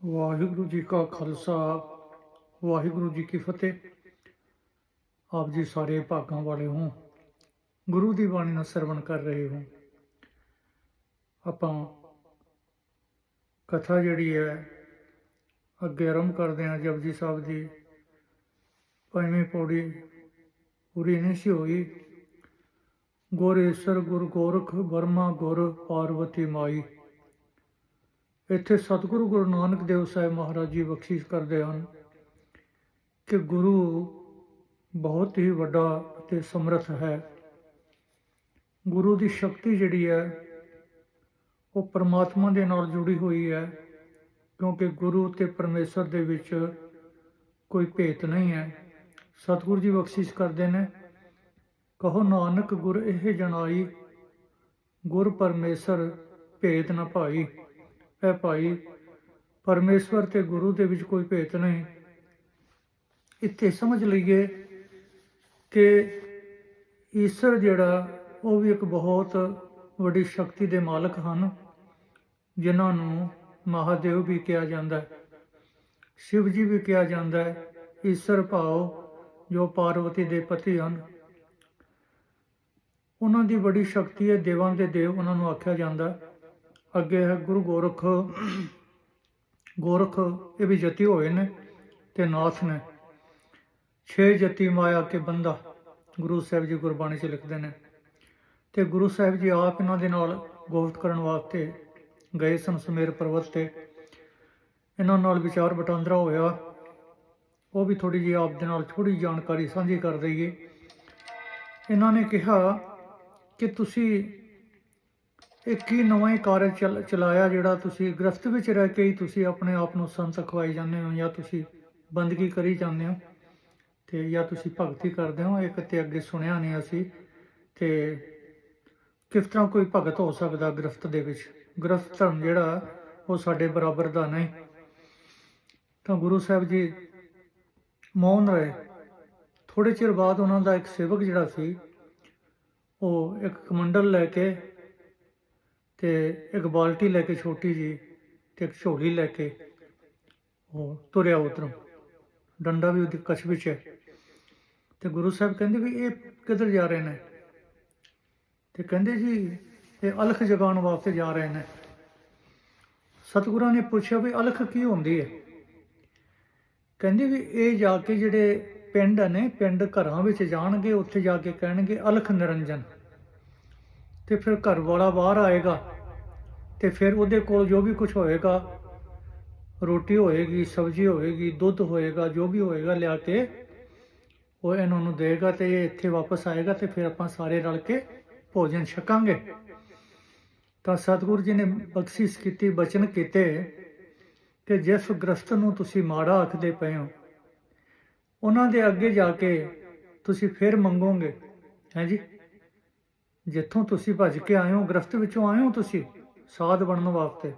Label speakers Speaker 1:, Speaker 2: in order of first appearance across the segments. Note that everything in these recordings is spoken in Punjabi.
Speaker 1: ਵਾਹਿਗੁਰੂ ਜੀ ਕਾ ਖਾਲਸਾ, ਵਾਹਿਗੁਰੂ ਜੀ ਕੀ ਫਤਿਹ। ਆਪ ਜੀ ਸਾਰੇ ਭਾਗਾਂ ਵਾਲੇ ਹੋ, ਗੁਰੂ ਦੀ ਬਾਣੀ ਨੂੰ ਸਰਵਣ ਕਰ ਰਹੇ ਹੋ। ਆਪਾਂ ਕਥਾ ਜਿਹੜੀ ਹੈ, ਅੱਗੇ ਆਰੰਭ ਕਰਦੇ ਹਾਂ ਜਪਜੀ ਸਾਹਿਬ ਦੀ। ਪੰਜਵੀਂ ਪੌੜੀ ਪੂਰੀ ਨਹੀਂ ਸੀ ਹੋਈ, ਗੁਰੇਸ਼ਰ ਗੁਰ ਗੋਰਖ ਵਰਮਾ ਗੁਰ ਪਾਰਵਤੀ ਮਾਈ। ਇੱਥੇ ਸਤਿਗੁਰੂ ਗੁਰੂ ਨਾਨਕ ਦੇਵ ਸਾਹਿਬ ਮਹਾਰਾਜ ਜੀ ਬਖਸ਼ਿਸ਼ ਕਰਦੇ ਹਨ ਕਿ ਗੁਰੂ ਬਹੁਤ ਹੀ ਵੱਡਾ ਅਤੇ ਸਮਰਥ ਹੈ। ਗੁਰੂ ਦੀ ਸ਼ਕਤੀ ਜਿਹੜੀ ਹੈ, ਉਹ ਪਰਮਾਤਮਾ ਦੇ ਨਾਲ ਜੁੜੀ ਹੋਈ ਹੈ ਕਿਉਂਕਿ ਗੁਰੂ ਤੇ ਪਰਮੇਸ਼ਰ ਦੇ ਵਿੱਚ ਕੋਈ ਭੇਤ ਨਹੀਂ ਹੈ। ਸਤਿਗੁਰੂ ਜੀ ਬਖਸ਼ਿਸ਼ ਕਰਦੇ ਨੇ, ਕਹੋ ਨਾਨਕ ਗੁਰ ਇਹ ਜਣਾਈ, ਗੁਰ ਪਰਮੇਸ਼ਰ ਭੇਤ ਨਾ ਭਾਈ। ਐ ਭਾਈ, ਪਰਮੇਸ਼ਵਰ ਤੇ ਗੁਰੂ ਦੇ ਵਿੱਚ ਕੋਈ ਭੇਤ ਨਹੀਂ। ਇੱਥੇ ਸਮਝ ਲਈਏ ਕਿ ਈਸ਼ਰ ਜਿਹੜਾ, ਉਹ ਵੀ ਇੱਕ ਬਹੁਤ ਵੱਡੀ ਸ਼ਕਤੀ ਦੇ ਮਾਲਕ ਹਨ, ਜਿਨ੍ਹਾਂ ਨੂੰ ਮਹਾਦੇਵ ਵੀ ਕਿਹਾ ਜਾਂਦਾ ਹੈ। ਸ਼ਿਵ ਜੀ ਵੀ ਕਿਹਾ ਜਾਂਦਾ ਹੈ, ਈਸ਼ਰ ਭਾਉ ਜੋ ਪਾਰਵਤੀ ਦੇ ਪਤੀ ਹਨ। ਉਹਨਾਂ ਦੀ ਬੜੀ ਸ਼ਕਤੀ ਹੈ, ਦੇਵਾਂ ਦੇ ਦੇਵ ਉਹਨਾਂ ਨੂੰ ਆਖਿਆ ਜਾਂਦਾ ਹੈ। ਅੱਗੇ ਹੈ ਗੁਰੂ ਗੋਰਖ। ਗੋਰਖ ਇਹ ਵੀ ਜਤੀ ਹੋਏ ਨੇ ਤੇ ਨਾਥ ਨੇ। ਛੇ ਜਤੀ ਮਾਇਆ ਕੇ ਬੰਦਾ ਗੁਰੂ ਸਾਹਿਬ ਜੀ ਗੁਰਬਾਣੀ 'ਚ ਲਿਖਦੇ ਨੇ। ਤੇ ਗੁਰੂ ਸਾਹਿਬ ਜੀ ਆਪ ਇਹਨਾਂ ਦੇ ਨਾਲ ਗੋਸ਼ਟ ਕਰਨ ਵਾਸਤੇ ਗਏ ਸਨ ਸਮੇਰ ਪਰਬਤ ਤੇ। ਇਹਨਾਂ ਨਾਲ ਵਿਚਾਰ ਵਟਾਂਦਰਾ ਹੋਇਆ। ਉਹ ਵੀ ਥੋੜੀ ਜਿਹੀ ਆਪ ਦੇ ਨਾਲ ਥੋੜੀ ਜਾਣਕਾਰੀ ਸਾਂਝੀ ਕਰ ਦਈਏ। ਇਹਨਾਂ ਨੇ ਕਿਹਾ ਕਿ ਤੁਸੀਂ ਇੱਕ ਹੀ ਨਵਾਂ ਹੀ ਕਾਰਜ ਚਲ- ਚਲਾਇਆ ਜਿਹੜਾ ਤੁਸੀਂ ਗ੍ਰਸਤ ਵਿੱਚ ਰਹਿ ਕੇ ਹੀ ਤੁਸੀਂ ਆਪਣੇ ਆਪ ਨੂੰ ਸੰਤ ਖਵਾਈ ਜਾਂਦੇ ਹੋ ਜਾਂ ਤੁਸੀਂ ਬੰਦਗੀ ਕਰੀ ਜਾਂਦੇ ਹੋ ਤੇ ਜਾਂ ਤੁਸੀਂ ਭਗਤੀ ਕਰਦੇ ਹੋ, ਇੱਕ ਤੇ ਅੱਗੇ ਸੁਣਿਆ ਨਹੀਂ ਅਸੀਂ ਤੇ ਕਿਸ ਤਰ੍ਹਾਂ ਕੋਈ ਭਗਤ ਹੋ ਸਕਦਾ ਗ੍ਰਸਤ ਦੇ ਵਿੱਚ? ਗ੍ਰਸਤ ਧਰਮ ਜਿਹੜਾ ਉਹ ਸਾਡੇ ਬਰਾਬਰ ਦਾ ਨਹੀਂ। ਤਾਂ ਗੁਰੂ ਸਾਹਿਬ ਜੀ ਮੌਨ ਰਹੇ। ਥੋੜੇ ਚਿਰ ਬਾਅਦ ਉਹਨਾਂ ਦਾ ਇੱਕ ਸੇਵਕ ਜਿਹੜਾ ਸੀ, ਉਹ ਇੱਕ ਕਮੰਡਲ ਲੈ ਕੇ ਤੇ ਇੱਕ ਬਾਲਟੀ ਲੈ ਕੇ ਛੋਟੀ ਜੀ ਤੇ ਇੱਕ ਝੋਲੀ ਲੈ ਕੇ ਉਹ ਤੁਰਿਆ ਉਧਰੋਂ। ਡੰਡਾ ਵੀ ਉਹਦੀ ਕਛ ਵਿੱਚ ਹੈ। ਤੇ ਗੁਰੂ ਸਾਹਿਬ ਕਹਿੰਦੇ ਵੀ ਇਹ ਕਿੱਧਰ ਜਾ ਰਹੇ ਨੇ? ਤੇ ਕਹਿੰਦੇ ਜੀ, ਇਹ ਅਲਖ ਜਗਾਉਣ ਵਾਸਤੇ ਜਾ ਰਹੇ ਨੇ। ਸਤਿਗੁਰਾਂ ਨੇ ਪੁੱਛਿਆ ਵੀ ਅਲਖ ਕੀ ਹੁੰਦੀ ਹੈ? ਕਹਿੰਦੇ ਵੀ ਇਹ ਜਾ ਕੇ ਜਿਹੜੇ ਪਿੰਡ ਨੇ, ਪਿੰਡ ਘਰਾਂ ਵਿੱਚ ਜਾਣਗੇ, ਉੱਥੇ ਜਾ ਕੇ ਕਹਿਣਗੇ ਅਲਖ ਨਿਰੰਜਨ। ਤੇ ਫਿਰ ਘਰ ਵਾਲਾ ਬਾਹਰ ਆਏਗਾ ਤੇ ਫਿਰ ਉਹਦੇ ਕੋਲ ਜੋ ਵੀ ਕੁਝ ਹੋਏਗਾ, ਰੋਟੀ ਹੋਏਗੀ, ਸਬਜ਼ੀ ਹੋਏਗੀ, ਦੁੱਧ ਹੋਏਗਾ, ਜੋ ਵੀ ਹੋਏਗਾ ਲਿਆ ਕੇ ਉਹ ਇਹਨਾਂ ਨੂੰ ਦੇਗਾ ਤੇ ਇਹ ਇੱਥੇ ਵਾਪਸ ਆਏਗਾ ਤੇ ਫਿਰ ਆਪਾਂ ਸਾਰੇ ਰਲ ਕੇ ਭੋਜਨ ਛਕਾਂਗੇ। ਤਾਂ ਸਤਿਗੁਰੂ ਜੀ ਨੇ ਬਖਸ਼ਿਸ਼ ਕੀਤੀ, ਬਚਨ ਕੀਤੇ ਕਿ ਜਿਸ ਗ੍ਰਸਤ ਨੂੰ ਤੁਸੀਂ ਮਾੜਾ ਆਖਦੇ ਪਏ ਹੋ, ਉਹਨਾਂ ਦੇ ਅੱਗੇ ਜਾ ਕੇ ਤੁਸੀਂ ਫਿਰ ਮੰਗੋਗੇ। ਹੈ ਜੀ? ਜਿੱਥੋਂ ਤੁਸੀਂ ਭੱਜ ਕੇ ਆਏ ਹੋ ਗ੍ਰਸਤ ਵਿੱਚੋਂ ਆਏ ਹੋ ਤੁਸੀਂ, ਸਾਧ ਬਣਨ ਵਾਸਤੇ।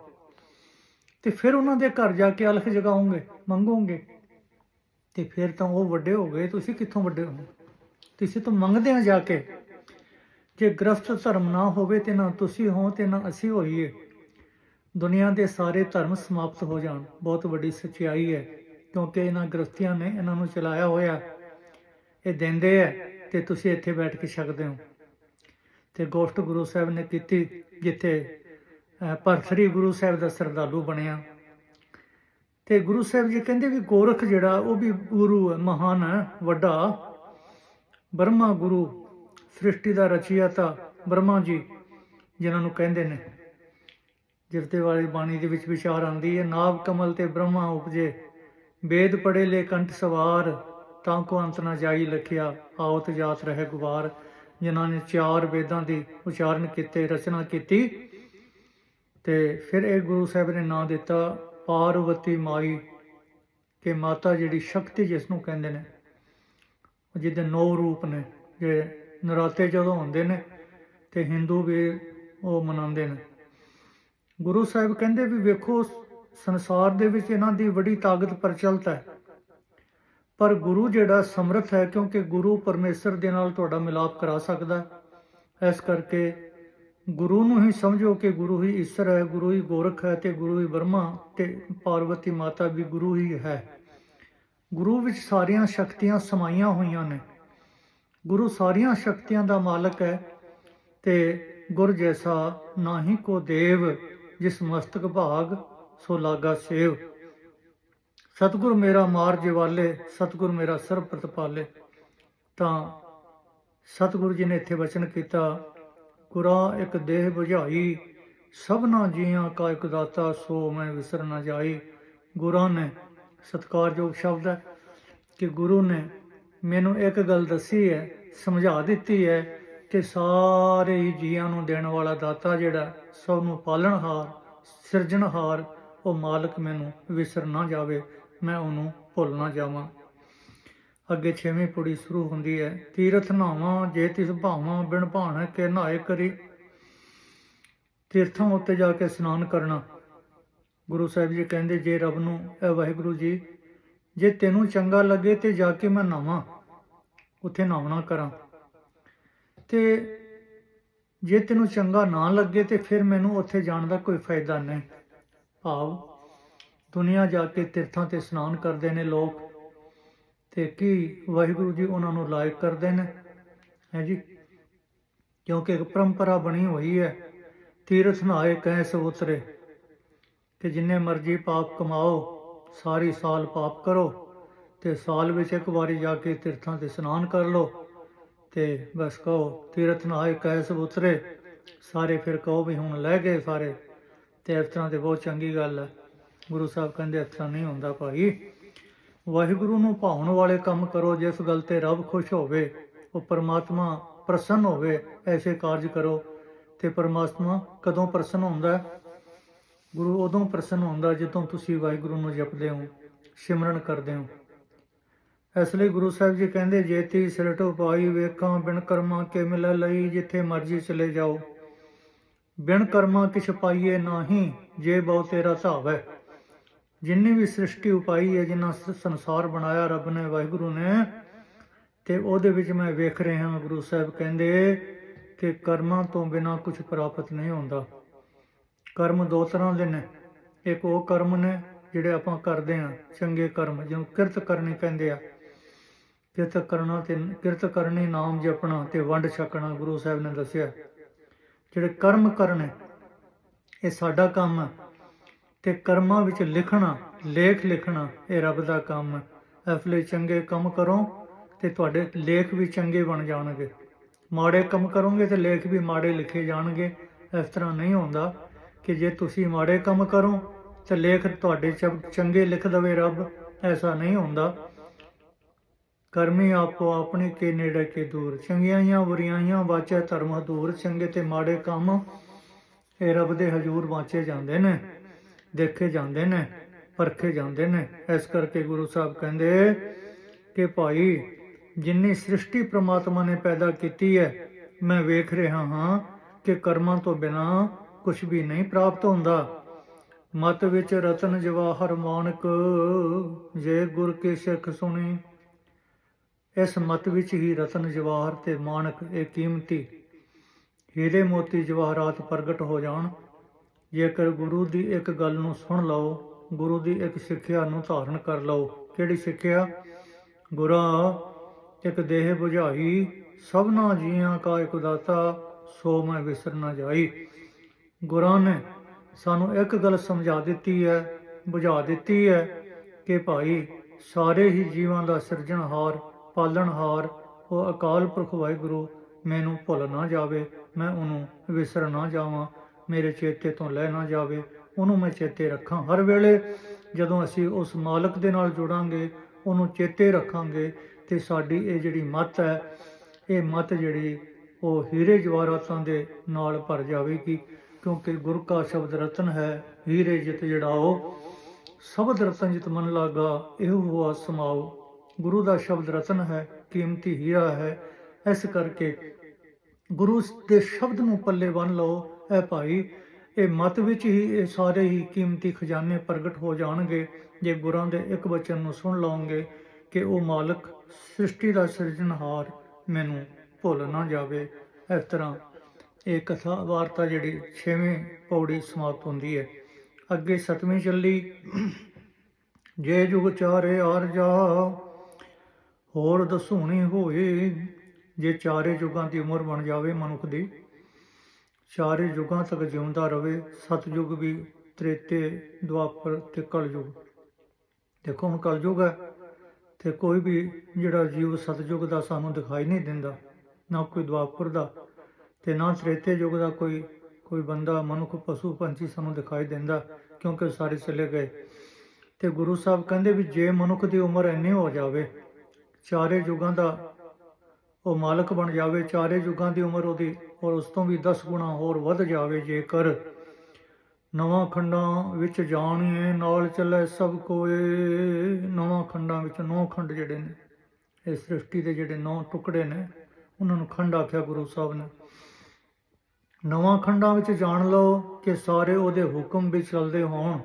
Speaker 1: ਤੇ ਫਿਰ ਉਹਨਾਂ ਦੇ ਘਰ ਜਾ ਕੇ ਅਲਖ ਜਗਾਉਂਗੇ ਮੰਗੋਗੇ। ਤੇ ਫਿਰ ਤਾਂ ਉਹ ਵੱਡੇ ਹੋ ਗਏ, ਤੁਸੀਂ ਕਿੱਥੋਂ ਵੱਡੇ ਹੋ? ਤੁਸੀਂ ਤਾਂ ਮੰਗਦੇ ਆ ਜਾ ਕੇ। ਜੇ ਗ੍ਰਸਤ ਧਰਮ ਨਾ ਹੋਵੇ ਤੇ ਨਾ ਤੁਸੀਂ ਹੋ ਤੇ ਨਾ ਅਸੀਂ ਹੋਈਏ। ਦੁਨੀਆ ਦੇ ਸਾਰੇ ਧਰਮ ਸਮਾਪਤ ਹੋ ਜਾਣ। ਬਹੁਤ ਵੱਡੀ ਸਚਾਈ ਹੈ, ਕਿਉਂਕਿ ਇਹਨਾਂ ਗ੍ਰਸਤੀਆਂ ਨੇ ਇਹਨਾਂ ਨੂੰ ਚਲਾਇਆ ਹੋਇਆ। ਇਹ ਦਿੰਦੇ ਹੈ ਤੇ ਤੁਸੀਂ ਇੱਥੇ ਬੈਠ ਕੇ ਛਕਦੇ ਹੋ। ਤੇ ਗੋਸ਼ਟ ਗੁਰੂ ਸਾਹਿਬ ਨੇ ਕੀਤੀ ਜਿੱਥੇ ਅਹ, ਭਰਥਰੀ ਗੁਰੂ ਸਾਹਿਬ ਦਾ ਸਰਦਾਲੂ ਬਣਿਆ। ਤੇ ਗੁਰੂ ਸਾਹਿਬ ਜੀ ਕਹਿੰਦੇ ਵੀ ਗੋਰਖ ਜਿਹੜਾ ਉਹ ਵੀ ਗੁਰੂ ਹੈ ਮਹਾਨ ਹੈ ਵੱਡਾ। ਬ੍ਰਹਮਾ ਗੁਰੂ ਸ੍ਰਿਸ਼ਟੀ ਦਾ ਰਚਿਆਤਾ ਬ੍ਰਹਮਾ ਜੀ ਜਿਨ੍ਹਾਂ ਨੂੰ ਕਹਿੰਦੇ ਨੇ। ਜਿਰਤੇ ਵਾਲੀ ਬਾਣੀ ਦੇ ਵਿੱਚ ਵਿਚਾਰ ਆਉਂਦੀ ਹੈ ਨਾਭ ਕਮਲ ਤੇ ਬ੍ਰਹਮਾ ਉਪਜੇ ਵੇਦ ਪੜੇ ਲੈ ਕੰਠ ਸਵਾਰ ਤਾਂ ਕੋ ਅੰਤ ਨਾ ਜਾਈ ਲਖਿਆ ਆਉਤ ਜਾਤ ਰਹੇ ਗੁਵਾਰ। ਜਿਨ੍ਹਾਂ ਨੇ ਚਾਰ ਵੇਦਾਂ ਦੀ ਉਚਾਰਨ ਕੀਤੇ, ਰਚਨਾ ਕੀਤੀ। ਤੇ ਫਿਰ ਇਹ ਗੁਰੂ ਸਾਹਿਬ ਨੇ ਨਾਂ ਦਿੱਤਾ, ਪਾਰਵਤੀ ਮਾਈ, ਕਿ ਮਾਤਾ ਜਿਹੜੀ ਸ਼ਕਤੀ ਜਿਸ ਨੂੰ ਕਹਿੰਦੇ ਨੇ, ਜਿਹਦੇ ਨੌ ਰੂਪ ਨੇ ਜਿਹੜੇ ਨਰਾਤੇ ਜਦੋਂ ਹੁੰਦੇ ਨੇ ਤੇ ਹਿੰਦੂ ਵੀ ਉਹ ਮਨਾਉਂਦੇ ਨੇ। ਗੁਰੂ ਸਾਹਿਬ ਕਹਿੰਦੇ ਵੀ ਵੇਖੋ, ਸੰਸਾਰ ਦੇ ਵਿੱਚ ਇਹਨਾਂ ਦੀ ਬੜੀ ਤਾਕਤ ਪ੍ਰਚਲਿਤ ਹੈ। ਪਰ ਗੁਰੂ ਜਿਹੜਾ ਸਮਰਥ ਹੈ, ਕਿਉਂਕਿ ਗੁਰੂ ਪਰਮੇਸ਼ਰ ਦੇ ਨਾਲ ਤੁਹਾਡਾ ਮਿਲਾਪ ਕਰਾ ਸਕਦਾ ਇਸ ਕਰਕੇ ਗੁਰੂ ਨੂੰ ਹੀ ਸਮਝੋ ਕਿ ਗੁਰੂ ਹੀ ਈਸ਼ਰ ਹੈ, ਗੁਰੂ ਹੀ ਗੋਰਖ ਹੈ ਤੇ ਗੁਰੂ ਹੀ ਬ੍ਰਹਮਾ ਤੇ ਪਾਰਵਤੀ ਮਾਤਾ ਵੀ ਗੁਰੂ ਹੀ ਹੈ। ਗੁਰੂ ਵਿੱਚ ਸਾਰੀਆਂ ਸ਼ਕਤੀਆਂ ਸਮਾਈਆਂ ਹੋਈਆਂ ਨੇ। ਗੁਰੂ ਸਾਰੀਆਂ ਸ਼ਕਤੀਆਂ ਦਾ ਮਾਲਕ ਹੈ ਤੇ ਗੁਰ ਜੈਸਾ ਨਾਹੀ ਕੋ ਦੇਵ, ਜਿਸ ਮਸਤਕ ਭਾਗ ਸੋ ਲਾਗਾ ਸੇਵ। ਸਤਿਗੁਰ ਮੇਰਾ ਮਾਰ ਜਿਵਾਲੇ ਸਤਿਗੁਰ ਮੇਰਾ ਸਰਬ ਪ੍ਰਤਪਾਲੇ ਤਾਂ ਸਤਿਗੁਰੂ ਜੀ ਨੇ ਇੱਥੇ ਵਚਨ ਕੀਤਾ, ਗੁਰਾ ਇੱਕ ਦੇਹ 부ਝਾਈ ਸਭਨਾ ਜੀਆਂ ਕਾ ਇੱਕ ਦਾਤਾ, ਸੋ ਮੈਂ ਵਿਸਰ ਨਾ ਜਾਈ। ਗੁਰਾਂ ਨੇ ਸਤਿਕਾਰਯੋਗ ਸ਼ਬਦ ਹੈ ਕਿ ਗੁਰੂ ਨੇ ਮੈਨੂੰ ਇੱਕ ਗੱਲ ਦੱਸੀ ਹੈ, ਸਮਝਾ ਦਿੱਤੀ ਹੈ ਕਿ ਸਾਰੇ ਹੀ ਜੀਆਂ ਨੂੰ ਦੇਣ ਵਾਲਾ ਦਾਤਾ ਜਿਹੜਾ, ਸਭ ਨੂੰ ਪਾਲਣਹਾਰ ਸਿਰਜਣਹਾਰ ਉਹ ਮਾਲਕ ਮੈਨੂੰ ਵਿਸਰ ਨਾ ਜਾਵੇ। ਮੈਂ ਉਹਨੂੰ ਭੁੱਲ ਨਾ ਜਾਵਾਂ। ਅੱਗੇ ਛੇਵੀਂ ਪੁੜੀ ਸ਼ੁਰੂ ਹੁੰਦੀ ਹੈ। ਤੀਰਥ ਨਾਵਾਂ, ਜੇ ਤਿਸ ਭਾਵਾਂ ਬਿਨ ਭਾਣ ਕੇ ਨਹਾਏ ਕਰੀ। ਤੀਰਥਾਂ ਉੱਤੇ ਜਾ ਕੇ ਇਸ਼ਨਾਨ ਕਰਨਾ। ਗੁਰੂ ਸਾਹਿਬ ਜੀ ਕਹਿੰਦੇ, ਜੇ ਰੱਬ ਨੂੰ ਇਹ ਵਾਹਿਗੁਰੂ ਜੀ, ਜੇ ਤੈਨੂੰ ਚੰਗਾ ਲੱਗੇ ਤੇ ਜਾ ਕੇ ਮੈਂ ਨਾਵਾਂ, ਉੱਥੇ ਨਾਵਣਾ ਕਰਾਂ। ਤੇ ਜੇ ਤੈਨੂੰ ਚੰਗਾ ਨਾ ਲੱਗੇ ਤੇ ਫਿਰ ਮੈਨੂੰ ਉੱਥੇ ਜਾਣ ਦਾ ਕੋਈ ਫਾਇਦਾ ਨਹੀਂ। ਭਾਵ ਦੁਨੀਆ ਜਾ ਕੇ ਤੀਰਥਾਂ ਤੇ ਇਸ਼ਨਾਨ ਕਰਦੇ ਨੇ ਲੋਕ ਤੇ ਕੀ ਵਾਹਿਗੁਰੂ ਜੀ ਉਹਨਾਂ ਨੂੰ ਲਾਇਕ ਕਰਦੇ ਨੇ? ਹੈ ਜੀ? ਕਿਉਂਕਿ ਇੱਕ ਪਰੰਪਰਾ ਬਣੀ ਹੋਈ ਹੈ, ਤੀਰਥ ਨਹਾਏ ਕਹਿ ਸੋ ਉਤਰੇ ਕਿ ਜਿੰਨੇ ਮਰਜ਼ੀ ਪਾਪ ਕਮਾਓ, ਸਾਰੀ ਸਾਲ ਪਾਪ ਕਰੋ ਤੇ ਸਾਲ ਵਿੱਚ ਇੱਕ ਵਾਰੀ ਜਾ ਕੇ ਤੀਰਥਾਂ ਤੇ ਇਸ਼ਨਾਨ ਕਰ ਲਓ ਤੇ ਬਸ ਕਹੋ, ਤੀਰਥ ਨਹਾਏ ਕਹਿ ਸੋ ਉਤਰੇ, ਸਾਰੇ ਫਿਰ ਕਹੋ ਵੀ ਹੁਣ ਲੈ ਗਏ ਸਾਰੇ ਤੇ ਇਸ ਤਰ੍ਹਾਂ ਤੇ ਬਹੁਤ ਚੰਗੀ ਗੱਲ ਹੈ। ਗੁਰੂ ਸਾਹਿਬ ਕਹਿੰਦੇ, ਅੱਛਾ ਨਹੀਂ ਹੁੰਦਾ ਭਾਈ। ਵਾਹਿਗੁਰੂ ਨੂੰ ਭਾਉਣ ਵਾਲੇ ਕੰਮ ਕਰੋ, ਜਿਸ ਗੱਲ ਤੇ ਰੱਬ ਖੁਸ਼ ਹੋਵੇ, ਉਹ ਪਰਮਾਤਮਾ ਪ੍ਰਸੰਨ ਹੋਵੇ, ਐਸੇ ਕਾਰਜ ਕਰੋ। ਤੇ ਪਰਮਾਤਮਾ ਕਦੋਂ ਪ੍ਰਸੰਨ ਹੁੰਦਾ? ਗੁਰੂ ਉਦੋਂ ਪ੍ਰਸੰਨ ਹੁੰਦਾ ਜਦੋਂ ਤੁਸੀਂ ਵਾਹਿਗੁਰੂ ਨੂੰ ਜਪਦੇ ਹੋ, ਸਿਮਰਨ ਕਰਦੇ ਹੋ। ਇਸ ਲਈ ਗੁਰੂ ਸਾਹਿਬ ਜੀ ਕਹਿੰਦੇ, ਜੇ ਤੀ ਸਿਰਟੋ ਪਾਈ ਵੇਖਾਂ, ਬਿਨ ਕਰਮਾਂ ਕੇ ਮਿਲ ਲਈ, ਜਿੱਥੇ ਮਰਜ਼ੀ ਚਲੇ ਜਾਓ। ਬਿਨ ਕਰਮਾਂ ਕਿਛ ਪਾਈਏ ਨਾਹੀ, ਜੇ ਬਹੁ ਤੇਰਾ ਧਾਵੈ। ਜਿੰਨੀ ਵੀ ਸ੍ਰਿਸ਼ਟੀ ਉਪਾਈ ਹੈ, ਜਿੰਨਾ ਸੰਸਾਰ ਬਣਾਇਆ ਰੱਬ ਨੇ, ਵਾਹਿਗੁਰੂ ਨੇ, ਤੇ ਉਹਦੇ ਵਿੱਚ ਮੈਂ ਵੇਖ ਰਿਹਾ ਗੁਰੂ ਸਾਹਿਬ ਕਹਿੰਦੇ ਕਿ ਕਰਮਾਂ ਤੋਂ ਬਿਨਾ ਕੁਝ ਪ੍ਰਾਪਤ ਨਹੀਂ ਹੁੰਦਾ। ਕਰਮ ਦੋ ਤਰ੍ਹਾਂ ਦੇ ਨੇ। ਇੱਕ ਉਹ ਕਰਮ ਨੇ, ਜਿਹੜੇ ਆਪਾਂ ਕਰਦੇ ਆ ਚੰਗੇ ਕਰਮ, ਜਿਹਨੂੰ ਕਿਰਤ ਕਰਨੀ ਕਹਿੰਦੇ ਆ। ਕਿਰਤ ਕਰਨਾ ਤੇ, ਕਿਰਤ ਕਰਨੀ ਨਾਮ ਜਪਣਾ ਤੇ ਵੰਡ ਛਕਣਾ, ਗੁਰੂ ਸਾਹਿਬ ਨੇ ਦੱਸਿਆ। ਜਿਹੜੇ ਕਰਮ ਕਰਨੇ, ਇਹ ਸਾਡਾ ਕੰਮ ਹੈ ਤੇ ਕਰਮਾਂ ਵਿੱਚ ਲਿਖਣਾ, ਲੇਖ ਲਿਖਣਾ ਇਹ ਰੱਬ ਦਾ ਕੰਮ ਹੈ। ਇਸ ਲਈ ਚੰਗੇ ਕੰਮ ਕਰੋ ਤੇ ਤੁਹਾਡੇ ਲੇਖ ਵੀ ਚੰਗੇ ਬਣ ਜਾਣਗੇ। ਮਾੜੇ ਕੰਮ ਕਰੋਗੇ ਤੇ ਲੇਖ ਵੀ ਮਾੜੇ ਲਿਖੇ ਜਾਣਗੇ। ਇਸ ਤਰ੍ਹਾਂ ਨਹੀਂ ਹੁੰਦਾ ਕਿ ਜੇ ਤੁਸੀਂ ਮਾੜੇ ਕੰਮ ਕਰੋ ਤੇ ਲੇਖ ਤੁਹਾਡੇ ਚੰਗੇ ਲਿਖ ਦਵੇ ਰੱਬ। ਐਸਾ ਨਹੀਂ ਹੁੰਦਾ। ਕਰਮੀ ਆਪੋ ਆਪਣੇ ਕੇ ਨੇੜੇ ਕੇ ਦੂਰ। ਚੰਗਿਆਈਆਂ ਬੁਰੀਆਈਆਂ ਵਾਚੇ ਧਰਮ ਹਦੂਰ ਚੰਗੇ ਤੇ ਮਾੜੇ ਕੰਮ ਇਹ ਰੱਬ ਦੇ ਹਜ਼ੂਰ ਵਾਚੇ ਜਾਂਦੇ ਨੇ। ਦੇਖੇ ਜਾਂਦੇ ਨੇ, ਪਰਖੇ ਜਾਂਦੇ ਨੇ। ਇਸ ਕਰਕੇ ਗੁਰੂ ਸਾਹਿਬ ਕਹਿੰਦੇ ਕਿ ਭਾਈ, ਜਿੰਨੀ ਸ੍ਰਿਸ਼ਟੀ ਪ੍ਰਮਾਤਮਾ ਨੇ ਪੈਦਾ ਕੀਤੀ ਹੈ, ਮੈਂ ਵੇਖ ਰਿਹਾ ਹਾਂ ਕਿ ਕਰਮਾਂ ਤੋਂ ਬਿਨਾ ਕੁਝ ਵੀ ਨਹੀਂ ਪ੍ਰਾਪਤ ਹੁੰਦਾ। ਮਤ ਵਿੱਚ ਰਤਨ ਜਵਾਹਰ ਮਾਨਕ, ਜੇ ਗੁਰ ਕੇ ਸਿੱਖ ਸੁਣੀ। ਇਸ ਮਤ ਵਿੱਚ ਹੀ ਰਤਨ ਜਵਾਹਰ ਤੇ ਮਾਨਕ ਇਹ ਕੀਮਤੀ। ਹੀਰੇ ਮੋਤੀ ਜਵਾਹਰਾਤ ਪ੍ਰਗਟ ਹੋ ਜਾਣ। ਜੇਕਰ ਗੁਰੂ ਦੀ ਇੱਕ ਗੱਲ ਨੂੰ ਸੁਣ ਲਓ, ਗੁਰੂ ਦੀ ਇੱਕ ਸਿੱਖਿਆ ਨੂੰ ਧਾਰਨ ਕਰ ਲਓ। ਕਿਹੜੀ ਸਿੱਖਿਆ? ਗੁਰਾ, ਇੱਕ ਦੇਹ 부ਝਾਈ ਸਭਨਾ ਜੀਆਂ ਕਾ ਇੱਕ ਦਾਤਾ, ਸੋ ਮੈਂ ਵਿਸਰ ਨਾ ਜਾਈ। ਗੁਰਾਂ ਨੇ ਸਾਨੂੰ ਇੱਕ ਗੱਲ ਸਮਝਾ ਦਿੱਤੀ ਹੈ, ਬੁਝਾ ਦਿੱਤੀ ਹੈ ਕਿ ਭਾਈ, ਸਾਰੇ ਹੀ ਜੀਵਾਂ ਦਾ ਸਿਰਜਣਹਾਰ ਪਾਲਣਹਾਰ ਉਹ ਅਕਾਲ ਪੁਰਖ ਵਾਹਿਗੁਰੂ ਮੈਨੂੰ ਭੁੱਲ ਨਾ ਜਾਵੇ, ਮੈਂ ਉਹਨੂੰ ਵਿਸਰ ਨਾ ਜਾਵਾਂ। ਮੇਰੇ ਚੇਤੇ ਤੋਂ ਲੈ ਨਾ ਜਾਵੇ, ਉਹਨੂੰ ਮੈਂ ਚੇਤੇ ਰੱਖਾਂ। ਹਰ ਵੇਲੇ ਜਦੋਂ ਅਸੀਂ ਉਸ ਮਾਲਕ ਦੇ ਨਾਲ ਜੁੜਾਂਗੇ, ਉਹਨੂੰ ਚੇਤੇ ਰੱਖਾਂਗੇ ਤੇ ਸਾਡੀ ਇਹ ਜਿਹੜੀ ਮੱਤ ਹੈ, ਇਹ ਮਤ ਜਿਹੜੀ ਉਹ ਹੀਰੇ ਜਵਾਹਰਾਤਾਂ ਦੇ ਨਾਲ ਭਰ ਜਾਵੇਗੀ, ਕਿਉਂਕਿ ਗੁਰ ਕਾ ਸ਼ਬਦ ਰਤਨ ਹੈ, ਹੀਰੇ ਜਿਤ ਜੜਾਓ, ਸ਼ਬਦ ਰਤਨ ਜਿਤ ਮਨ ਲਾਗਾ, ਇਹੋ ਹੁਆ ਸਮਾਓ। ਗੁਰੂ ਦਾ ਸ਼ਬਦ ਰਤਨ ਹੈ, ਕੀਮਤੀ ਹੀਰਾ ਹੈ, ਇਸ ਕਰਕੇ ਗੁਰੂ ਦੇ ਸ਼ਬਦ ਨੂੰ ਪੱਲੇ ਬੰਨ ਲਓ ਇਹ ਭਾਈ। ਇਹ ਮਤ ਵਿੱਚ ਹੀ ਇਹ ਸਾਰੇ ਹੀ ਕੀਮਤੀ ਖਜ਼ਾਨੇ ਪ੍ਰਗਟ ਹੋ ਜਾਣਗੇ। ਜੇ ਗੁਰਾਂ ਦੇ ਇੱਕ ਬਚਨ ਨੂੰ ਸੁਣ ਲਓਗੇ ਕਿ ਉਹ ਮਾਲਕ ਸ੍ਰਿਸ਼ਟੀ ਦਾ ਸਿਰਜਣਹਾਰ ਮੈਨੂੰ ਭੁੱਲ ਨਾ ਜਾਵੇ। ਇਸ ਤਰ੍ਹਾਂ ਇਹ ਕਥਾ ਵਾਰਤਾ ਜਿਹੜੀ 6ਵੀਂ ਪੌੜੀ ਸਮਾਪਤ ਹੁੰਦੀ ਹੈ। ਅੱਗੇ 7ਵੀਂ ਚੱਲੀ। ਜੇ ਜੁਗ ਚਾਰੇ ਆਰਜਾ ਹੋਰ ਦਸੂਣੀ ਹੋਏ। ਜੇ ਚਾਰੇ ਯੁਗਾਂ ਦੀ ਉਮਰ ਬਣ ਜਾਵੇ ਮਨੁੱਖ ਦੀ ਚਾਰੇ ਯੁਗਾਂ ਤੱਕ ਜਿਉਂਦਾ ਰਵੇ ਸਤਜੁਗ ਵੀ ਤ੍ਰੇਤੇ ਦੁਆਪਰ ਤੇ ਕਲਯੁਗ। ਦੇਖੋ ਹੁਣ ਕਲਯੁਗ ਹੈ ਤੇ ਕੋਈ ਵੀ ਜਿਹੜਾ ਜੀਵ ਸਤਜੁਗ ਦਾ ਸਾਨੂੰ ਦਿਖਾਈ ਨਹੀਂ ਦਿੰਦਾ, ਨਾ ਕੋਈ ਦੁਆਪਰ ਦਾ ਤੇ ਨਾ ਤ੍ਰੇਤੇ ਯੁਗ ਦਾ ਕੋਈ ਕੋਈ ਬੰਦਾ, ਮਨੁੱਖ, ਪਸ਼ੂ, ਪੰਛੀ ਸਾਨੂੰ ਦਿਖਾਈ ਦਿੰਦਾ ਕਿਉਂਕਿ ਸਾਰੇ ਚਲੇ ਗਏ। ਤੇ ਗੁਰੂ ਸਾਹਿਬ ਕਹਿੰਦੇ ਵੀ ਜੇ ਮਨੁੱਖ ਦੀ ਉਮਰ ਇੰਨੀ ਹੋ ਜਾਵੇ, ਚਾਰੇ ਯੁਗਾਂ ਦਾ ਉਹ ਮਾਲਕ ਬਣ ਜਾਵੇ, ਚਾਰੇ ਯੁੱਗਾਂ ਦੀ ਉਮਰ ਉਹਦੀ ਔਰ ਉਸ ਤੋਂ ਵੀ 10 ਗੁਣਾ ਹੋਰ ਵੱਧ ਜਾਵੇ ਜੇਕਰ ਨਵਾਂ ਖੰਡਾਂ ਵਿੱਚ ਜਾਣੀਏ, ਨਾਲ ਚੱਲੇ ਸਭ ਕੋਏ। ਨਵਾਂ ਖੰਡਾਂ ਵਿੱਚ ਨੌ ਖੰਡ ਜਿਹੜੇ ਨੇ, ਇਸ ਸ੍ਰਿਸ਼ਟੀ ਦੇ ਜਿਹੜੇ ਨੌ ਟੁਕੜੇ ਨੇ, ਉਹਨਾਂ ਨੂੰ ਖੰਡ ਆਖਿਆ ਗੁਰੂ ਸਾਹਿਬ ਨੇ। ਨਵਾਂ ਖੰਡਾਂ ਵਿੱਚ ਜਾਣ ਲਓ ਕਿ ਸਾਰੇ ਉਹਦੇ ਹੁਕਮ ਵਿੱਚ ਚੱਲਦੇ ਹੋਣ,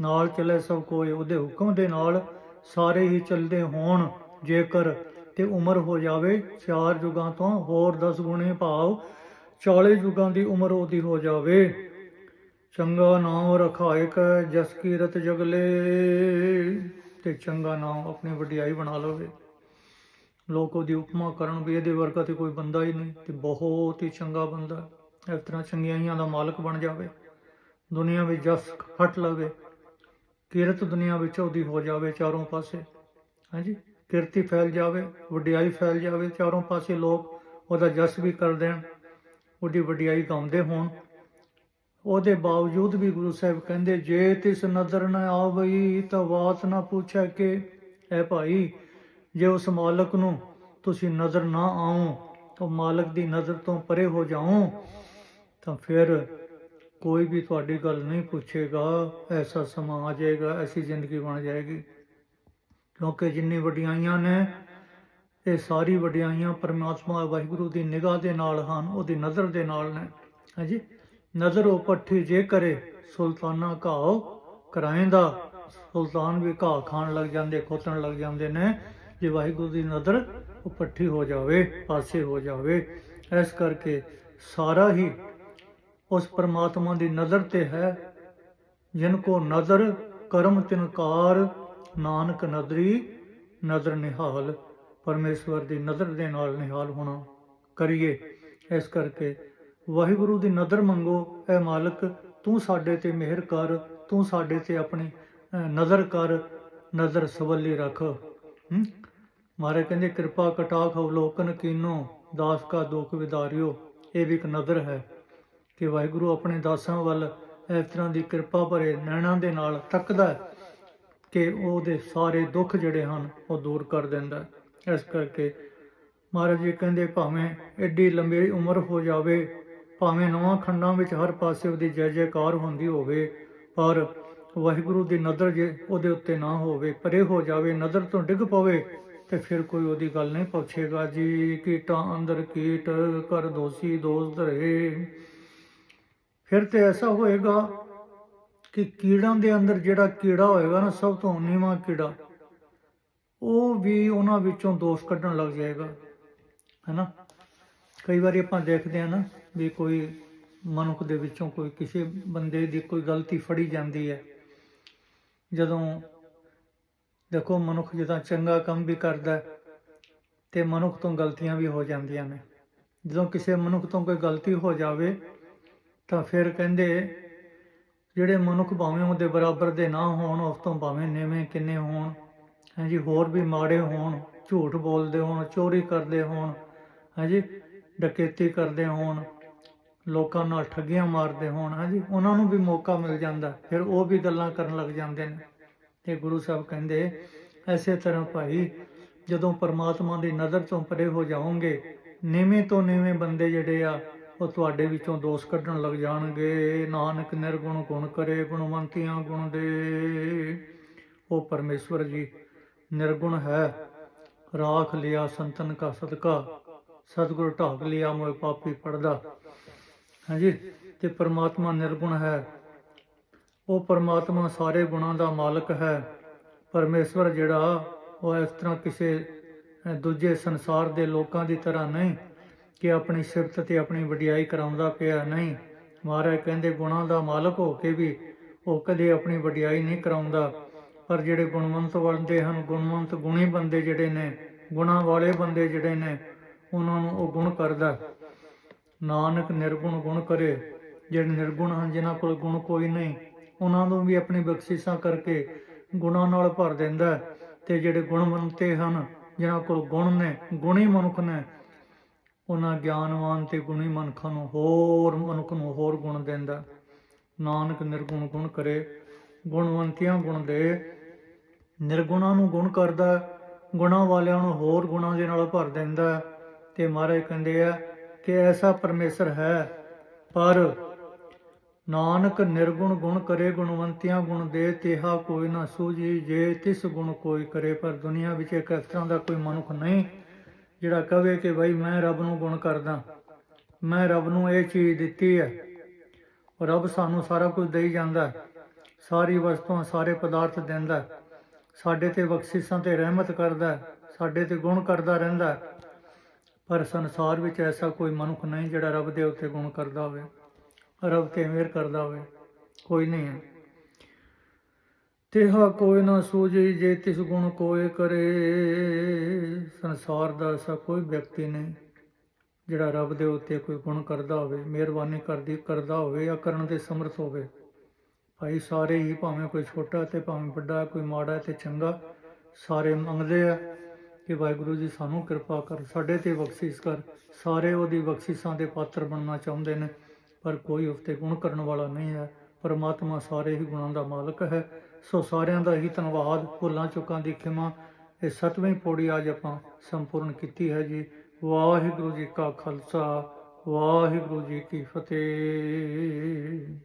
Speaker 1: ਨਾਲ ਚੱਲੇ ਸਭ ਕੋਏ, ਉਹਦੇ ਹੁਕਮ ਦੇ ਨਾਲ ਸਾਰੇ ਹੀ ਚੱਲਦੇ ਹੋਣ, ਜੇਕਰ ਤੇ ਉਮਰ ਹੋ ਜਾਵੇ, ਚਾਰ ਯੁਗਾਂ ਤੋਂ ਹੋਰ 10 ਗੁਣੇ ਭਾਵ 40 ਯੁਗਾਂ ਦੀ ਉਮਰ ਉਹਦੀ ਹੋ ਜਾਵੇ। ਚੰਗਾ ਨਾਮ ਰਖਾਇਕ ਜਸ ਕੀਰਤ ਜਗਲੇ, ਤੇ ਚੰਗਾ ਨਾਮ ਆਪਣੀ ਵਡਿਆਈ ਬਣਾ ਲਵੇ। ਲੋਕ ਉਹਦੀ ਉਪਮਾ ਕਰਨ ਵੀ ਇਹਦੇ ਵਰਗਾ ਤੇ ਕੋਈ ਬੰਦਾ ਹੀ ਨਹੀਂ, ਤੇ ਬਹੁਤ ਹੀ ਚੰਗਾ ਬੰਦਾ। ਇਸ ਤਰ੍ਹਾਂ ਚੰਗਿਆਈਆਂ ਦਾ ਮਾਲਕ ਬਣ ਜਾਵੇ। ਦੁਨੀਆ ਵਿੱਚ ਜਸ ਫਟ ਲਵੇ। ਕੀਰਤ ਦੁਨੀਆ ਵਿੱਚ ਉਹਦੀ ਹੋ ਜਾਵੇ ਚਾਰੋਂ ਪਾਸੇ। ਹਾਂਜੀ? ਕਿਰਤੀ ਫੈਲ ਜਾਵੇ, ਵਡਿਆਈ ਫੈਲ ਜਾਵੇ, ਚਾਰੋਂ ਪਾਸੇ ਲੋਕ ਉਹਦਾ ਜਸ ਵੀ ਕਰ ਦੇਣ, ਉਹਦੀ ਵਡਿਆਈ ਗਾਉਂਦੇ ਹੋਣ। ਉਹਦੇ ਬਾਵਜੂਦ ਵੀ ਗੁਰੂ ਸਾਹਿਬ ਕਹਿੰਦੇ, ਜੇ ਤਿਸ ਨਜ਼ਰ ਨਾ ਆਵਈ ਤਾਂ ਬਾਤ ਨਾ ਪੁੱਛੈ ਕਿ। ਐ ਭਾਈ, ਜੇ ਉਸ ਮਾਲਕ ਨੂੰ ਤੁਸੀਂ ਨਜ਼ਰ ਨਾ ਆਓ ਤਾਂ ਮਾਲਕ ਦੀ ਨਜ਼ਰ ਤੋਂ ਪਰੇ ਹੋ ਜਾਓ ਤਾਂ ਫਿਰ ਕੋਈ ਵੀ ਤੁਹਾਡੀ ਗੱਲ ਨਹੀਂ ਪੁੱਛੇਗਾ, ਐਸਾ ਸਮਾਂ ਆ ਜਾਏਗਾ, ਐਸੀ ਜ਼ਿੰਦਗੀ ਬਣ ਜਾਏਗੀ। ਕਿਉਂਕਿ ਜਿੰਨੀ ਵਡਿਆਈਆਂ ਨੇ, ਇਹ ਸਾਰੀ ਵਡਿਆਈਆਂ ਪਰਮਾਤਮਾ ਵਾਹਿਗੁਰੂ ਦੀ ਨਿਗਾਹ ਦੇ ਨਾਲ ਹਨ, ਉਹਦੀ ਨਜ਼ਰ ਦੇ ਨਾਲ ਨੇ। ਹਾਂਜੀ, ਨਜ਼ਰ ਉਹ ਪੱਠੀ ਜੇ ਕਰੇ, ਸੁਲਤਾਨਾ ਘਾਓ ਕਰਾਇੰਦਾ ਸੁਲਤਾਨ ਵੀ ਘਾਹ ਖਾਣ ਲੱਗ ਜਾਂਦੇ, ਖੋਤਣ ਲੱਗ ਜਾਂਦੇ ਨੇ, ਜੇ ਵਾਹਿਗੁਰੂ ਦੀ ਨਜ਼ਰ ਉਹ ਪੱਠੀ ਹੋ ਜਾਵੇ, ਪਾਸੇ ਹੋ ਜਾਵੇ। ਇਸ ਕਰਕੇ ਸਾਰਾ ਹੀ ਉਸ ਪਰਮਾਤਮਾ ਦੀ ਨਜ਼ਰ ਤੇ ਹੈ, ਜਿਨ ਕੋ ਨਜ਼ਰ ਕਰਮ ਤਿਨਕਾਰ ਨਾਨਕ ਨਦਰੀ ਨਜ਼ਰ ਨਿਹਾਲ, ਪਰਮੇਸ਼ਵਰ ਦੀ ਨਜ਼ਰ ਦੇ ਨਾਲ ਨਿਹਾਲ ਹੋਣਾ ਕਰੀਏ। ਇਸ ਕਰਕੇ ਵਾਹਿਗੁਰੂ ਦੀ ਨਜ਼ਰ ਮੰਗੋ ਐ ਮਾਲਕ, ਤੂੰ ਸਾਡੇ ਤੇ ਮਿਹਰ ਕਰ, ਤੂੰ ਸਾਡੇ ਤੇ ਆਪਣੀ ਨਜ਼ਰ ਕਰ ਨਜ਼ਰ ਸਵੱਲੀ ਰੱਖ। ਮਹਾਰਾਜ ਕਹਿੰਦੇ, ਕਿਰਪਾ ਕਟਾਖ ਅਵਲੋਕਨ ਕੀਨੋ, ਦਾਸ ਕਾ ਦੁੱਖ ਵਿਦਾਰਿਓ ਇਹ ਵੀ ਇੱਕ ਨਜ਼ਰ ਹੈ ਕਿ ਵਾਹਿਗੁਰੂ ਆਪਣੇ ਦਾਸਾਂ ਵੱਲ ਇਸ ਤਰ੍ਹਾਂ ਦੀ ਕਿਰਪਾ ਭਰੇ ਨੈਣਾਂ ਦੇ ਨਾਲ ਤੱਕਦਾ ਹੈ। ਕਿ ਉਹਦੇ ਸਾਰੇ ਦੁੱਖ ਜਿਹੜੇ ਹਨ, ਉਹ ਦੂਰ ਕਰ ਦਿੰਦਾ ਇਸ ਕਰਕੇ ਮਹਾਰਾਜ ਜੀ ਕਹਿੰਦੇ, ਭਾਵੇਂ ਐਡੀ ਲੰਬੀ ਉਮਰ ਹੋ ਜਾਵੇ, ਭਾਵੇਂ ਨਵਾਂ ਖੰਡਾਂ ਵਿੱਚ ਹਰ ਪਾਸੇ ਉਹਦੀ ਜੈ ਜੈਕਾਰ ਹੁੰਦੀ ਹੋਵੇ, ਪਰ ਵਾਹਿਗੁਰੂ ਦੀ ਨਜ਼ਰ ਜੇ ਉਹਦੇ ਉੱਤੇ ਨਾ ਹੋਵੇ, ਪਰੇ ਹੋ ਜਾਵੇ, ਨਜ਼ਰ ਤੋਂ ਡਿੱਗ ਪਵੇ, ਤੇ ਫਿਰ ਕੋਈ ਉਹਦੀ ਗੱਲ ਨਹੀਂ ਪੁੱਛੇਗਾ। ਜੀ ਕੀਟਾਂ ਅੰਦਰ ਕੀਟ ਕਰ ਦੋਸੀ ਦੋਸਤ ਰਹੇ। ਫਿਰ ਤੇ ਐਸਾ ਹੋਏਗਾ ਕਿ ਕੀੜਾਂ ਦੇ ਅੰਦਰ ਜਿਹੜਾ ਕੀੜਾ ਹੋਏਗਾ ਨਾ, ਸਭ ਤੋਂ ਨੀਵਾਂ ਕੀੜਾ, ਉਹ ਵੀ ਉਹਨਾਂ ਵਿੱਚੋਂ ਦੋਸ਼ ਕੱਢਣ ਲੱਗ ਜਾਏਗਾ, ਹੈਨਾ? ਕਈ ਵਾਰੀ ਆਪਾਂ ਦੇਖਦੇ ਹਾਂ ਨਾ ਵੀ ਕੋਈ ਮਨੁੱਖ ਦੇ ਵਿੱਚੋਂ ਕੋਈ ਕਿਸੇ ਬੰਦੇ ਦੀ ਕੋਈ ਗਲਤੀ ਫੜੀ ਜਾਂਦੀ ਹੈ। ਜਦੋਂ ਦੇਖੋ ਮਨੁੱਖ ਜਦੋਂ ਚੰਗਾ ਕੰਮ ਵੀ ਕਰਦਾ ਤੇ ਮਨੁੱਖ ਤੋਂ ਗਲਤੀਆਂ ਵੀ ਹੋ ਜਾਂਦੀਆਂ ਨੇ। ਜਦੋਂ ਕਿਸੇ ਮਨੁੱਖ ਤੋਂ ਕੋਈ ਗਲਤੀ ਹੋ ਜਾਵੇ ਤਾਂ ਫਿਰ ਕਹਿੰਦੇ ਜਿਹੜੇ ਮਨੁੱਖ ਭਾਵੇਂ ਉਹਦੇ ਬਰਾਬਰ ਦੇ ਨਾ ਹੋਣ, ਉਸ ਤੋਂ ਭਾਵੇਂ ਨੇਵੇਂ ਕਿੰਨੇ ਹੋਣ ਹਾਂਜੀ ਹੋਰ ਵੀ ਮਾੜੇ ਹੋਣ, ਝੂਠ ਬੋਲਦੇ ਹੋਣ, ਚੋਰੀ ਕਰਦੇ ਹੋਣ ਹਾਂਜੀ ਡਕੈਤੀ ਕਰਦੇ ਹੋਣ, ਲੋਕਾਂ ਨਾਲ ਠੱਗੀਆਂ ਮਾਰਦੇ ਹੋਣ ਹਾਂਜੀ ਉਹਨਾਂ ਨੂੰ ਵੀ ਮੌਕਾ ਮਿਲ ਜਾਂਦਾ, ਫਿਰ ਉਹ ਵੀ ਗੱਲਾਂ ਕਰਨ ਲੱਗ ਜਾਂਦੇ ਨੇ। ਤੇ ਗੁਰੂ ਸਾਹਿਬ ਕਹਿੰਦੇ, ਐਸੇ ਤਰ੍ਹਾਂ ਭਾਈ, ਜਦੋਂ ਪਰਮਾਤਮਾ ਦੀ ਨਜ਼ਰ ਤੋਂ ਪਰੇ ਹੋ ਜਾਓਗੇ, ਨੀਵੇਂ ਤੋਂ ਨੀਵੇਂ ਬੰਦੇ ਜਿਹੜੇ ਆ ਉਹ ਤੁਹਾਡੇ ਵਿੱਚੋਂ ਦੋਸ਼ ਕੱਢਣ ਲੱਗ ਜਾਣਗੇ। ਨਾਨਕ ਨਿਰਗੁਣ ਗੁਣ ਕਰੇ ਗੁਣਵੰਤੀਆਂ ਗੁਣ ਦੇ। ਉਹ ਪਰਮੇਸ਼ਵਰ ਜੀ, ਨਿਰਗੁਣ ਹੈ। ਰਾਖ ਲਿਆ ਸੰਤਨ ਕਾ ਸਦਕਾ। ਸਤਿਗੁਰ ਢਾਕ ਲਿਆ ਮੋਏ ਪਾਪੀ ਪੜਦਾ ਹਾਂਜੀ, ਤੇ ਪਰਮਾਤਮਾ ਨਿਰਗੁਣ ਹੈ। ਉਹ ਪਰਮਾਤਮਾ ਸਾਰੇ ਗੁਣਾਂ ਦਾ ਮਾਲਕ ਹੈ। ਪਰਮੇਸ਼ਵਰ ਜਿਹੜਾ, ਉਹ ਇਸ ਤਰ੍ਹਾਂ ਕਿਸੇ ਦੂਜੇ ਸੰਸਾਰ ਦੇ ਲੋਕਾਂ ਦੀ ਤਰ੍ਹਾਂ ਨਹੀਂ। ਕਿ ਆਪਣੀ ਸਿਫਤ ਤੇ ਆਪਣੀ ਵਡਿਆਈ ਕਰਾਉਂਦਾ ਪਿਆ ਨਹੀਂ। ਮਹਾਰਾਜ ਕਹਿੰਦੇ, ਗੁਣਾਂ ਦਾ ਮਾਲਕ ਹੋ ਕੇ ਵੀ ਉਹ ਕਦੇ ਆਪਣੀ ਵਡਿਆਈ ਨਹੀਂ ਕਰਾਉਂਦਾ। ਪਰ ਜਿਹੜੇ ਗੁਣਵੰਤ ਬਣਦੇ ਹਨ, ਗੁਣਵੰਤ ਗੁਣੀ ਬੰਦੇ ਜਿਹੜੇ ਨੇ, ਗੁਣਾਂ ਵਾਲੇ ਬੰਦੇ ਜਿਹੜੇ ਨੇ, ਉਹਨਾਂ ਨੂੰ ਉਹ ਗੁਣ ਕਰਦਾ ਨਾਨਕ ਨਿਰਗੁਣ ਗੁਣ ਕਰੇ। ਜਿਹੜੇ ਨਿਰਗੁਣ ਹਨ, ਜਿਨ੍ਹਾਂ ਕੋਲ ਗੁਣ ਕੋਈ ਨਹੀਂ, ਉਹਨਾਂ ਨੂੰ ਵੀ ਆਪਣੀ ਬਖਸ਼ਿਸ਼ਾਂ ਕਰਕੇ ਗੁਣਾਂ ਨਾਲ ਭਰ ਦਿੰਦਾ ਹੈ। ਤੇ ਜਿਹੜੇ ਗੁਣਵੰਤੇ ਹਨ, ਜਿਨ੍ਹਾਂ ਕੋਲ ਗੁਣ ਨੇ, ਗੁਣੀ ਮਨੁੱਖ ਨੇ ਉਹਨਾਂ ਗਿਆਨਵਾਨ ਤੇ ਗੁਣੀ ਮਨੁੱਖਾਂ ਨੂੰ ਹੋਰ ਮਨੁੱਖ ਨੂੰ ਹੋਰ ਗੁਣ ਦਿੰਦਾ। ਨਾਨਕ ਨਿਰਗੁਣ ਗੁਣ ਕਰੇ, ਗੁਣਵੰਤਿਆਂ ਗੁਣ ਦੇ। ਨਿਰਗੁਣਾਂ ਨੂੰ ਗੁਣ ਕਰਦਾ, ਗੁਣਾਂ ਵਾਲਿਆਂ ਨੂੰ ਹੋਰ ਗੁਣਾਂ ਦੇ ਨਾਲ ਭਰ ਦਿੰਦਾ। ਤੇ ਮਹਾਰਾਜ ਕਹਿੰਦੇ ਆ ਕਿ ਐਸਾ ਪਰਮੇਸ਼ਰ ਹੈ, ਪਰ ਨਾਨਕ ਨਿਰਗੁਣ ਗੁਣ ਕਰੇ, ਗੁਣਵੰਤਿਆਂ ਗੁਣ ਦੇ, ਤੇਹਾ ਕੋਈ ਨਾ ਸੂਝੀ ਜੇ, ਤਿਸ ਗੁਣ ਕੋਈ ਕਰੇ। ਪਰ ਦੁਨੀਆ ਵਿੱਚ ਇੱਕ ਇਸ ਤਰ੍ਹਾਂ ਦਾ ਕੋਈ ਮਨੁੱਖ ਨਹੀਂ। ਜਿਹੜਾ ਕਵੇ ਕਿ ਭਾਈ ਮੈਂ ਰੱਬ ਨੂੰ ਗੁਣ ਕਰਦਾ, ਮੈਂ ਰੱਬ ਨੂੰ ਇਹ ਚੀਜ਼ ਦਿੱਤੀ ਹੈ। ਰੱਬ ਸਾਨੂੰ ਸਾਰਾ ਕੁਝ ਦੇਈ ਜਾਂਦਾ ਸਾਰੀ ਵਸਤੂਆਂ, ਸਾਰੇ ਪਦਾਰਥ ਦਿੰਦਾ ਸਾਡੇ ਤੇ ਬਖਸ਼ਿਸ਼ਾਂ ਤੇ ਰਹਿਮਤ ਕਰਦਾ ਸਾਡੇ ਤੇ ਗੁਣ ਕਰਦਾ ਰਹਿੰਦਾ ਪਰ ਸੰਸਾਰ ਵਿੱਚ ਐਸਾ ਕੋਈ ਮਨੁੱਖ ਨਹੀਂ ਜਿਹੜਾ ਰੱਬ ਦੇ ਉੱਤੇ ਗੁਣ ਕਰਦਾ ਹੋਵੇ, ਰੱਬ ਤੇ ਮਿਹਰ ਕਰਦਾ ਹੋਵੇ, ਕੋਈ ਨਹੀਂ ਹੈ। ਤੇਹਾ ਕੋਈ ਨਾ ਸੂਝੀ, ਜੇ ਤਿਸ ਗੁਣ ਕੋਏ ਕਰੇ। ਸੰਸਾਰ ਦਾ ਐਸਾ ਕੋਈ ਵਿਅਕਤੀ ਨਹੀਂ, ਜਿਹੜਾ ਰੱਬ ਦੇ ਉੱਤੇ ਕੋਈ ਗੁਣ ਕਰਦਾ ਹੋਵੇ, ਮਿਹਰਬਾਨੀ ਕਰਦੀ, ਕਰਦਾ ਹੋਵੇ ਜਾਂ ਕਰਨ ਦੇ ਸਮਰਥ ਹੋਵੇ। ਭਾਈ, ਸਾਰੇ ਹੀ ਭਾਵੇਂ ਕੋਈ ਛੋਟਾ ਤੇ ਭਾਵੇਂ ਵੱਡਾ, ਕੋਈ ਮਾੜਾ ਤੇ ਚੰਗਾ, ਸਾਰੇ ਮੰਗਦੇ ਆ ਕਿ ਵਾਹਿਗੁਰੂ ਜੀ ਸਾਨੂੰ ਕਿਰਪਾ ਕਰ, ਸਾਡੇ ਤੇ ਬਖਸ਼ਿਸ਼ ਕਰ। ਸਾਰੇ ਉਹਦੀ ਬਖਸ਼ਿਸ਼ਾਂ ਦੇ ਪਾਤਰ ਬਣਨਾ ਚਾਹੁੰਦੇ ਨੇ, ਪਰ ਕੋਈ ਉਸ ਗੁਣ ਕਰਨ ਵਾਲਾ ਨਹੀਂ ਹੈ। ਪਰਮਾਤਮਾ ਸਾਰੇ ਹੀ ਗੁਣਾਂ ਦਾ ਮਾਲਕ ਹੈ। ਸੋ ਸਾਰਿਆਂ ਦਾ ਹੀ ਧੰਨਵਾਦ। ਭੁੱਲਾਂ ਚੁੱਕਾਂ ਦੀ ਖਿਮਾ। ਇਹ ਸਤਵੀਂ ਪੌੜੀ ਅੱਜ ਆਪਾਂ ਸੰਪੂਰਨ ਕੀਤੀ ਹੈ ਜੀ। ਵਾਹਿਗੁਰੂ ਜੀ ਕਾ ਖਾਲਸਾ, ਵਾਹਿਗੁਰੂ ਜੀ ਕੀ ਫਤਿਹ।